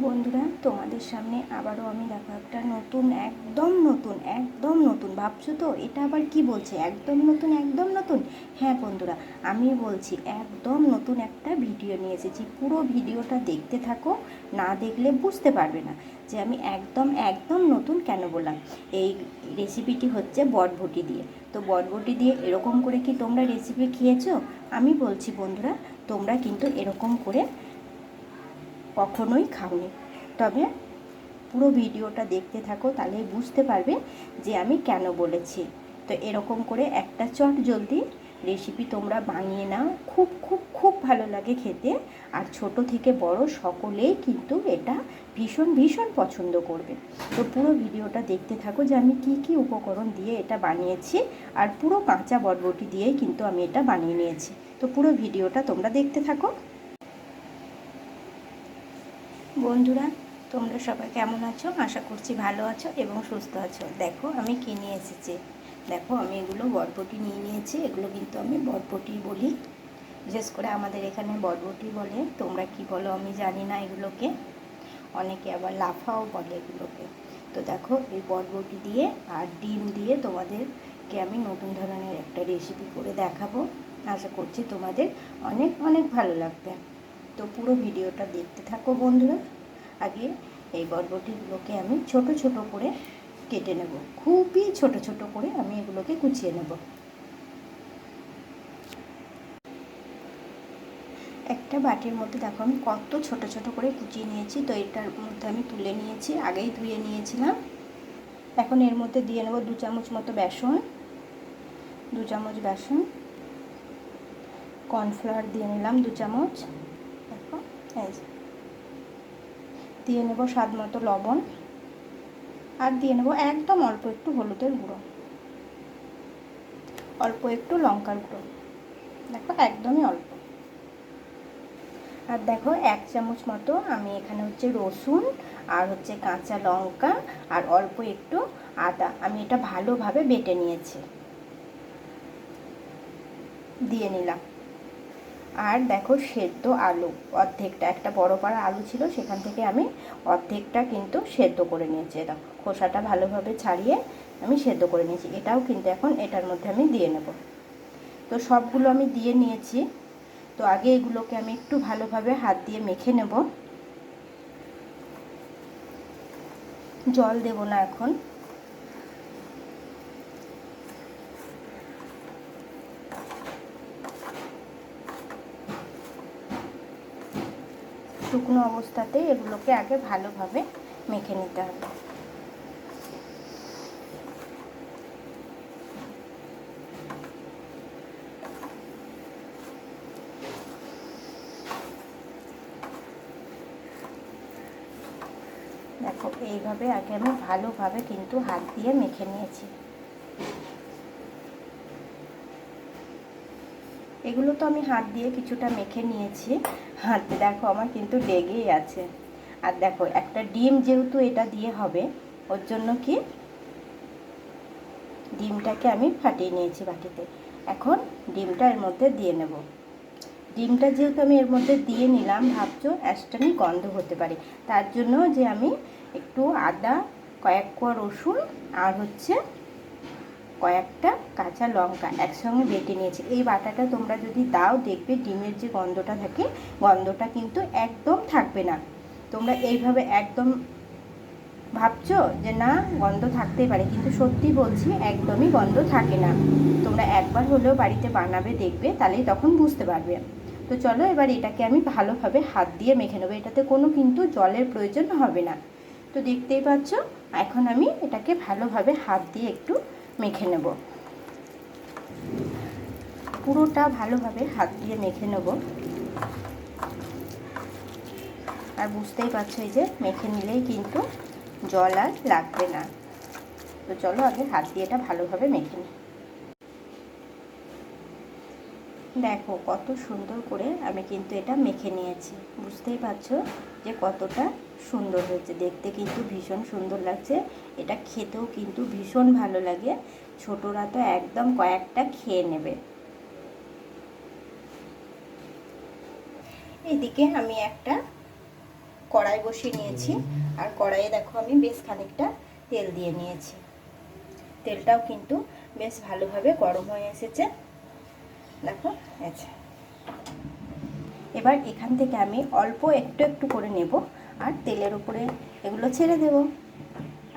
বন্ধুরা, তোমাদের সামনে আবারও আমি দেখো একটা নতুন, একদম নতুন একদম নতুন, ভাবছ তো? এটা আবার কি বলছে? একদম নতুন একদম নতুন? হ্যাঁ বন্ধুরা, আমি বলছি একদম নতুন একটা ভিডিও নিয়ে এসেছি। পুরো ভিডিওটা দেখতে থাকো, না দেখলে বুঝতে পারবে না যে আমি একদম একদম নতুন কেন বললাম। এই রেসিপিটি হচ্ছে বটবটি দিয়ে। তো বটবটি দিয়ে এরকম করে কি তোমরা রেসিপি খেয়েছো? আমি বলছি বন্ধুরা, তোমরা কিন্তু এরকম করে কখনোই খাওনি। তবে পুরো ভিডিওটা দেখতে থাকো, তাহলে বুঝতে পারবে যে আমি কেন বলেছি। তো এরকম করে একটা চট জলদি রেসিপি তোমরা বানিয়ে নাও। খুব খুব খুব ভালো লাগে খেতে। আর ছোট থেকে বড় সকলেই কিন্তু এটা ভীষণ ভীষণ পছন্দ করবে। তো পুরো ভিডিওটা দেখতে থাকো যে আমি কি কি উপকরণ দিয়ে এটা বানিয়েছি। আর পুরো কাঁচা বটবটি দিয়েই কিন্তু আমি এটা বানিয়ে নিয়েছি। তো পুরো ভিডিওটা তোমরা দেখতে থাকো। বন্ধুরা, তোমরা সবাই কেমন আছো? আশা করছি ভালো আছো এবং সুস্থ আছো। দেখো, আমি কিনে এসেছি? দেখো, আমি এগুলো বটবটি নিয়ে নিয়েছি। এগুলো কিন্তু আমি বটবটি বলি। বিশেষ করে আমাদের এখানে বটবটি বলে। তোমরা কি বলো? আমি জানি না এগুলোকে। অনেকে আবার লাফাও বলে এগুলোকে। তো দেখো, এই বটবটি দিয়ে আর ডিম দিয়ে তোমাদেরকে আমি নতুন ধরনের একটা রেসিপি করে দেখাবো। আশা করছি তোমাদের অনেক অনেক ভালো লাগবে। তো পুরো ভিডিওটা দেখতে থাকো বন্ধুরা। আগে এই বরবটিগুলোকে আমি ছোট ছোট করে কেটে নেব। খুবই ছোট ছোট করে আমি এগুলোকে কুচিয়ে নেব। একটা বাটির মধ্যে দেখো আমি কত ছোট ছোট করে কুচিয়ে নিয়েছি। তো এটার মধ্যে আমি তুলে নিয়েছি, আগেই ধুয়ে নিয়েছিলাম। এখন এর মধ্যে দিয়ে নেব দু চামচ মতো বেসন, দু চামচ বেসন। কর্নফ্লাওয়ার দিয়ে নিলাম দু চামচ। দিয়ে নেব স্বাদ মতো লবণ। আর দিয়ে নেব একদম অল্প একটু হলুদের গুঁড়ো। অল্প একটু লঙ্কার গুঁড়ো। দেখো একদমই অল্প। আর দেখো এক চামচ মতো আমি এখানে হচ্ছে রসুন আর হচ্ছে কাঁচা লঙ্কা আর অল্প একটু আদা। আমি এটা ভালোভাবে বেটে নিয়েছি। দিয়ে নিলাম। আর দেখো সেদ্ধ আলু, অর্ধেকটা। একটা বড় পাড়া আলু ছিল, সেখান থেকে আমি অর্ধেকটা কিন্তু সেদ্ধ করে নিয়েছি। দেখো, খোসাটা ভালোভাবে ছাড়িয়ে আমি সেদ্ধ করে নিয়েছি। এটাও কিন্তু এখন এটার মধ্যে আমি দিয়ে নেব। তো সবগুলো আমি দিয়ে নিয়েছি। তো আগে এগুলোকে আমি একটু ভালোভাবে হাত দিয়ে মেখে নেব। জল দেব না এখন। শুকনো অবস্থাতে এগুলোকে আগে ভালোভাবে মেখে নিতে হবে। দেখো, এইভাবে আগে আমি ভালোভাবে কিন্তু হাত দিয়ে মেখে নিয়েছি। এগুলো তো আমি হাত দিয়ে কিছুটা মেখে নিয়েছি। হাতে, দেখো আমার কিন্তু লেগেই আছে। আর দেখো, একটা ডিম যেহেতু এটা দিয়ে হবে, ওর জন্য কি? ডিমটাকে আমি ফাটিয়ে নিয়েছি বাটিতে। এখন ডিমটা এর মধ্যে দিয়ে নেব। ডিমটা যেহেতু আমি এর মধ্যে দিয়ে নিলাম, ভাবছ অ্যাস্টানি গন্ধ হতে পারে। তার জন্য যে আমি একটু আদা, কয়েক কোয়া রসুন আর হচ্ছে কয়েকটা কাঁচা লঙ্কা একসঙ্গে বেটে নিয়েছি। এই বাটাটা তোমরা যদি দাও, দেখবে ডিমের যে গন্ধটা থাকে, গন্ধটা কিন্তু একদম থাকবে না। তোমরা এইভাবে একদম ভাবছ যে না, গন্ধ থাকতেই পারে, কিন্তু সত্যি বলছি, একদমই গন্ধ থাকে না। তোমরা একবার হলেও বাড়িতে বানাবে, দেখবে, তাহলেই তখন বুঝতে পারবে। তো চলো এবার এটাকে আমি ভালোভাবে হাত দিয়ে মেখে নেব। এটাতে কোনো কিন্তু জলের প্রয়োজন হবে না। তো দেখতেই পাচ্ছ, এখন আমি এটাকে ভালোভাবে হাত দিয়ে একটু মেখে নেব। পুরোটা ভালোভাবে হাত দিয়ে মেখে নেব। আর বুঝতেই পারছ যে মেখে নিলেই কিন্তু জল আর লাগবে না। তো চলো আগে হাত দিয়ে এটা ভালোভাবে মেখে নিই। দেখো কত সুন্দর করে আমি কিন্তু এটা মেখে নিয়েছি। বুঝতেই পারছ যে কতটা সুন্দর হয়েছে। দেখতে কিন্তু ভীষণ সুন্দর লাগছে। এটা খেতেও কিন্তু ভীষণ ভালো লাগে। ছোটরা তো একদম কয়েকটা খেয়ে নেবে। এদিকে আমি একটা কড়াই বসিয়ে নিয়েছি। আর কড়াইয়ে দেখো আমি বেশ খানিকটা তেল দিয়ে নিয়েছি। তেলটাও কিন্তু বেশ ভালোভাবে গরম হয়ে এসেছে। দেখো আচ্ছা এবার এখান থেকে আমি অল্প একটু একটু করে নেব। আর তেলের উপরে এগুলো ছেড়ে দেব।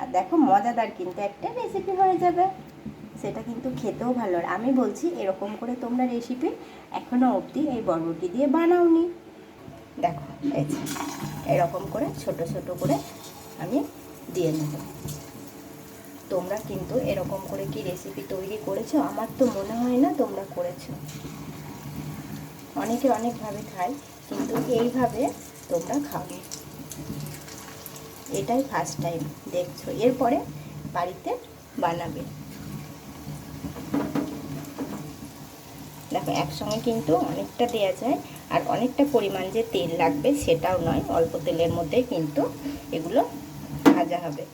আর দেখো মজাদার কিন্তু একটা রেসিপি হয়ে যাবে। সেটা কিন্তু খেতেও ভালো। আর আমি বলছি, এরকম করে তোমরা রেসিপি এখনও অবধি এই বরবটি দিয়ে বানাওনি। দেখো এরকম করে ছোট ছোট করে আমি দিয়ে নেব তোমরা কিন্তু এরকম করে কি রেসিপি তৈরি করেছ? আমার তো মনে হয় না তোমরা করেছ। অনেকে অনেকভাবে খায়, কিন্তু এইভাবে তোমরা খাবে। এটাই ফার্স্ট টাইম দেখছ। এরপরে বাড়িতে বানাবে। দেখো, একসঙ্গে কিন্তু অনেকটা দেওয়া যায় আর অনেকটা পরিমাণ যে তেল লাগবে সেটাও নয়, অল্প তেলের মধ্যে কিন্তু এগুলো ভাজা হবে।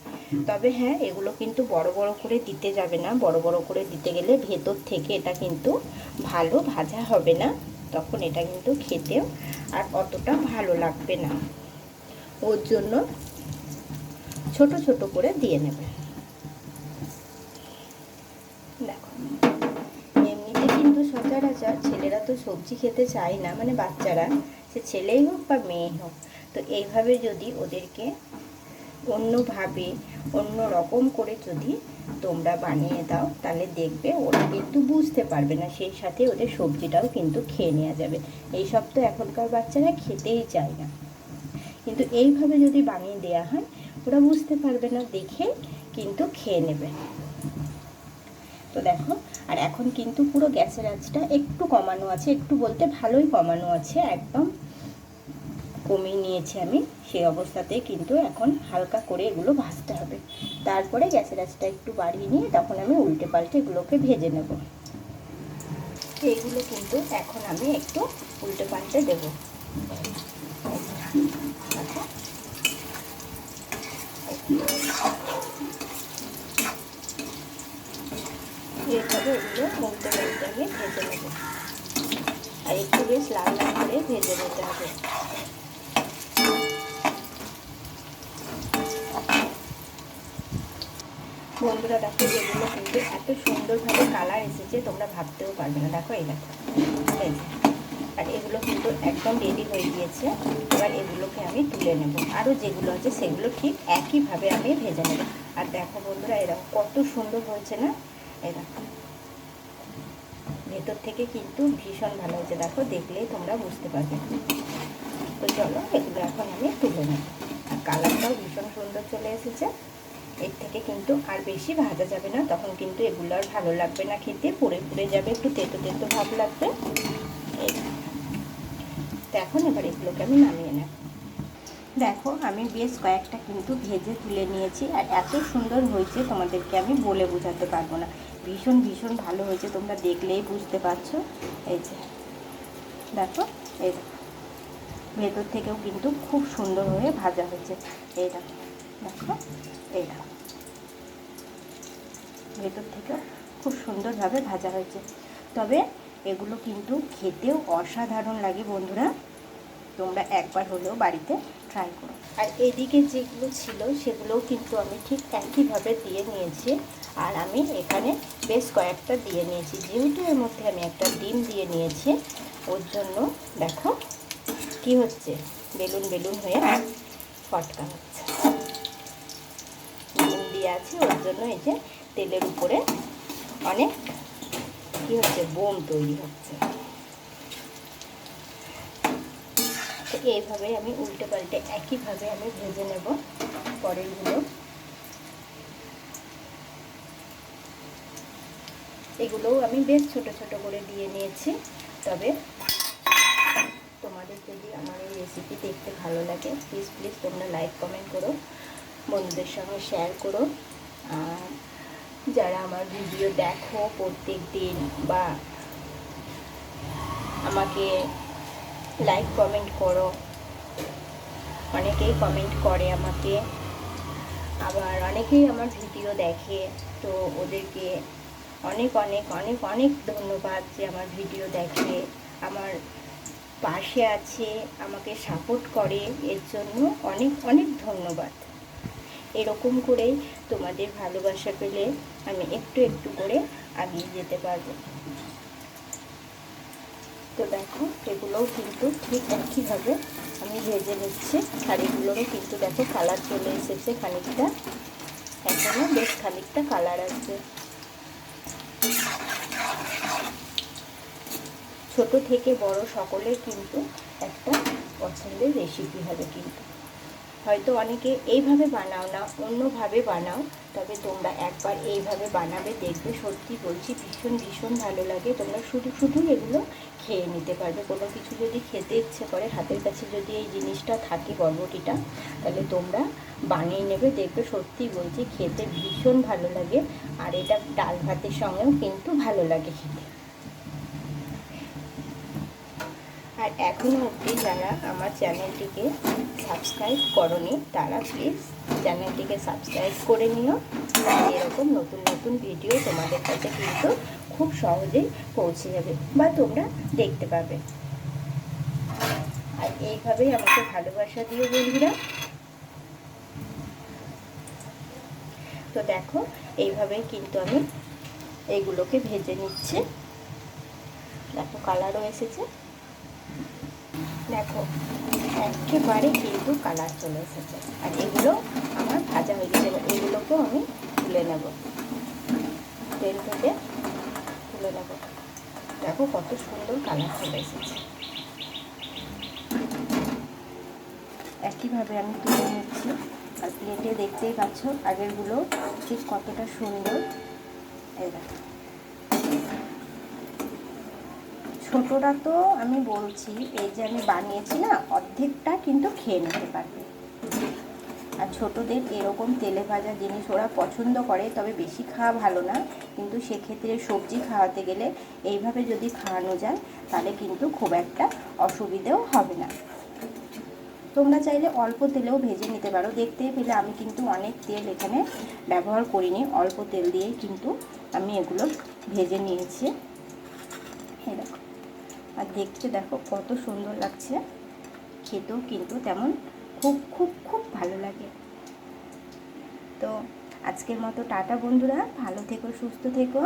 তবে হ্যাঁ এগুলো কিন্তু বড় বড় করে দিতে যাবে না। বড় বড় করে দিতে গেলে ভেতর থেকে এটা কিন্তু ভালো ভাজা হবে না। তখন এটা কিন্তু খেতেও আর অতটা ভালো লাগবে না। ওর জন্য ছোট ছোট করে দিয়ে নেবে। দেখো, এমনিতে কিন্তু সচরাচর ছেলেরা তো সবজি খেতে চায় না মানে বাচ্চারা, সে ছেলেই হোক বা মেয়ে হোক, তো এইভাবে যদি ওদেরকে অন্যভাবে অন্য রকম করে যদি তোমরা বানিয়ে দাও, তাহলে দেখবে ওরা কিন্তু বুঝতে পারবে না, সেই সাথে ওদের সবজিটাও কিন্তু খেয়ে নেওয়া যাবে। এইসব তো এখনকার বাচ্চারা খেতেই চায় না। কিন্তু এইভাবে যদি বানিয়ে দেওয়া হয়, ওরা বুঝতে পারবে না, দেখে কিন্তু খেয়ে নেবে। তো দেখো, আর এখন কিন্তু পুরো গ্যাসের আঁচটা একটু কমানো আছে, একটু বলতে ভালোই কমানো আছে, একদম কমিয়ে নিয়েছি আমি। সেই অবস্থাতে কিন্তু এখন হালকা করে এগুলো ভাজতে হবে। তারপরে গ্যাসের আঁচটা একটু বাড়িয়ে নিয়ে তখন আমি উল্টে পাল্টে এগুলোকে ভেজে নেব। এইগুলো কিন্তু এখন আমি একটু উল্টে পাল্টে দেবো। এইভাবে এগুলো উল্টে পাল্টে আমি ভেজে নেব। আর একটু বেশ লাল লাল করে ভেজে নিতে হবে। বন্ধুরা, দেখো যেগুলো কিন্তু এত সুন্দরভাবে কালার এসেছে, তোমরা ভাবতেও পারবে না। দেখো এই দেখো। আর এগুলো কিন্তু একদম রেডি হয়ে গিয়েছে। এবার এগুলোকে আমি তুলে নেব। আরও যেগুলো আছে সেগুলো ঠিক একইভাবে আমি ভেজে নেব। আর দেখো বন্ধুরা এরকম কত সুন্দর হয়েছে না? এরকম ভেতর থেকে কিন্তু ভীষণ ভালো হয়েছে। দেখো, দেখলেই তোমরা বুঝতে পারবে। তো চলো, এগুলো এখন আমি তুলে নেব। আর কালারটাও ভীষণ সুন্দর চলে এসেছে। এর থেকে কিন্তু আর বেশি ভাজা যাবে না। তখন কিন্তু এগুলো আর ভালো লাগবে না খেতে। পুড়ে পুড়ে যাবে, একটু তেতো তেতো ভাব লাগবে। তো এখন এবার এগুলোকে আমি নামিয়ে নেব। দেখো, আমি বেশ কয়েকটা কিন্তু ভেজে তুলে নিয়েছি। আর এত সুন্দর হয়েছে, তোমাদেরকে আমি বলে বোঝাতে পারব না। ভীষণ ভীষণ ভালো হয়েছে, তোমরা দেখলেই বুঝতে পারছ। এই যে, দেখো, এই দেখো। ভেতর থেকেও কিন্তু খুব সুন্দর হয়ে ভাজা হয়েছে। এই দেখো দেখো, এই দেখো। ভেতর থেকেও খুব সুন্দরভাবে ভাজা হয়েছে। তবে এগুলো কিন্তু খেতেও অসাধারণ লাগে বন্ধুরা। তোমরা একবার হলেও বাড়িতে ট্রাই করো। আর এদিকে যেগুলো ছিল, সেগুলোও কিন্তু আমি ঠিক একইভাবে দিয়ে নিয়েছি। আর আমি এখানে বেশ কয়েকটা দিয়ে নিয়েছি। যেহেতু এর মধ্যে আমি একটা ডিম দিয়ে নিয়েছি, ওর জন্য দেখো কি হচ্ছে? বেলুন বেলুন হয়ে ফটকা হচ্ছে। ডিম দিয়ে আছে, ওর জন্য এই যে তেলের উপরে অনেক কি হচ্ছে? বোম তৈরি হচ্ছে। এইভাবে আমি উল্টে পাল্টে একইভাবে আমি ভেজে নেব পরেরগুলো। এগুলোও আমি বেশ ছোট ছোট করে দিয়ে নিয়েছি, তবে তোমাদের যদি আমার এই রেসিপি দেখতে ভালো লাগে প্লিজ প্লিজ তোমরা লাইক কমেন্ট করো, বন্ধুদের সঙ্গে শেয়ার করো। যারা আমার ভিডিও দেখো প্রত্যেক দিন বা আমাকে লাইক কমেন্ট করো। অনেকেই কমেন্ট করে আমাকে। আবার অনেকেই আমার ভিডিও দেখে। তো ওদেরকে অনেক অনেক অনেক অনেক ধন্যবাদ যে আমার ভিডিও দেখে। আমার পাশে আছে, আমাকে সাপোর্ট করে। এর জন্য অনেক অনেক ধন্যবাদ। এরকম করেই তোমাদের ভালোবাসা পেলে আমি একটু একটু করে আগিয়ে যেতে পারব। তো দেখো, এগুলোও কিন্তু ঠিক একইভাবে আমি ভেজে নিচ্ছি। শাড়িগুলোরও কিন্তু দেখো কালার চলে এসেছে খানিকটা। এখনও বেশ খানিকটা কালার আছে। ছোট থেকে বড় সকলের কিন্তু একটা পছন্দের রেসিপি হবে কিন্তু। হয়তো অনেকে এইভাবে বানাও না, অন্যভাবে বানাও। তবে তোমরা একবার এইভাবে বানাবে, দেখবে সত্যি বলছি ভীষণ ভীষণ ভালো লাগে। তোমরা শুধু শুধু এগুলো খেয়ে নিতে পারবে। কোনো কিছু যদি খেতে ইচ্ছে করে, হাতের কাছে যদি এই জিনিসটা থাকে বরবটিটা, তাহলে তোমরা বানিয়ে নেবে। দেখবে সত্যি বলছি খেতে ভীষণ ভালো লাগে। আর এটা ডাল ভাতের সঙ্গেও কিন্তু ভালো লাগে খেতে। আর এখনও অবধি যারা আমার চ্যানেলটিকে সাবস্ক্রাইব করনি, তারা প্লিজ চ্যানেলটিকে সাবস্ক্রাইব করে নিও। এরকম নতুন নতুন ভিডিও তোমাদের কাছে কিন্তু খুব সহজেই পৌঁছে যাবে বা তোমরা দেখতে পাবে। আর এইভাবেই আমাকে ভালোবাসা দিও বন্ধুরা। তো দেখো, এইভাবেই কিন্তু আমি এইগুলোকে ভেজে নিচ্ছি। দেখো কালারও এসেছে। দেখো একেবারে কিন্তু কালার চলে এসেছে। আর এগুলো আমার ভাজা হয়ে গেছে। এগুলোকেও আমি তুলে নেব। তেল থেকে তুলে নেব। দেখো কত সুন্দর কালার চলে এসেছে। একইভাবে আমি তুলে নিচ্ছি। আর প্লেটে দেখতেই পাচ্ছ, আগেরগুলো ঠিক কতটা সুন্দর। এই দেখো। ছোটরা তো আমি বলছি, এই যে আমি বানিয়েছি না, অর্ধেকটা কিন্তু খেয়ে নিতে পারবে। আর ছোটদের এরকম তেলে ভাজা জিনিস ওরা পছন্দ করে, তবে বেশি খাওয়া ভালো না। কিন্তু সেক্ষেত্রে সবজি খাওয়াতে গেলে এইভাবে যদি খাওয়ানো যায়, তাহলে কিন্তু খুব একটা অসুবিধেও হবে না। তোমরা চাইলে অল্প তেলেও ভেজে নিতে পারো। দেখতেই পেলে আমি কিন্তু অনেক তেল এখানে ব্যবহার করিনি। অল্প তেল দিয়েই কিন্তু আমি এগুলো ভেজে নিয়েছি। দেখো। আর দেখতে দেখো কত সুন্দর লাগছে। খেতেও কিন্তু তেমন খুব খুব খুব ভালো লাগে। তো আজকের মতো টাটা বন্ধুরা, ভালো থেকো, সুস্থ থেকো।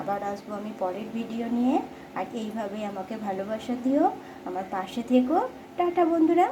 আবার আসব আমি পরের ভিডিও নিয়ে। আর এইভাবে আমাকে ভালোবাসা দিও। আমার পাশে থেকো। টাটা বন্ধুরা।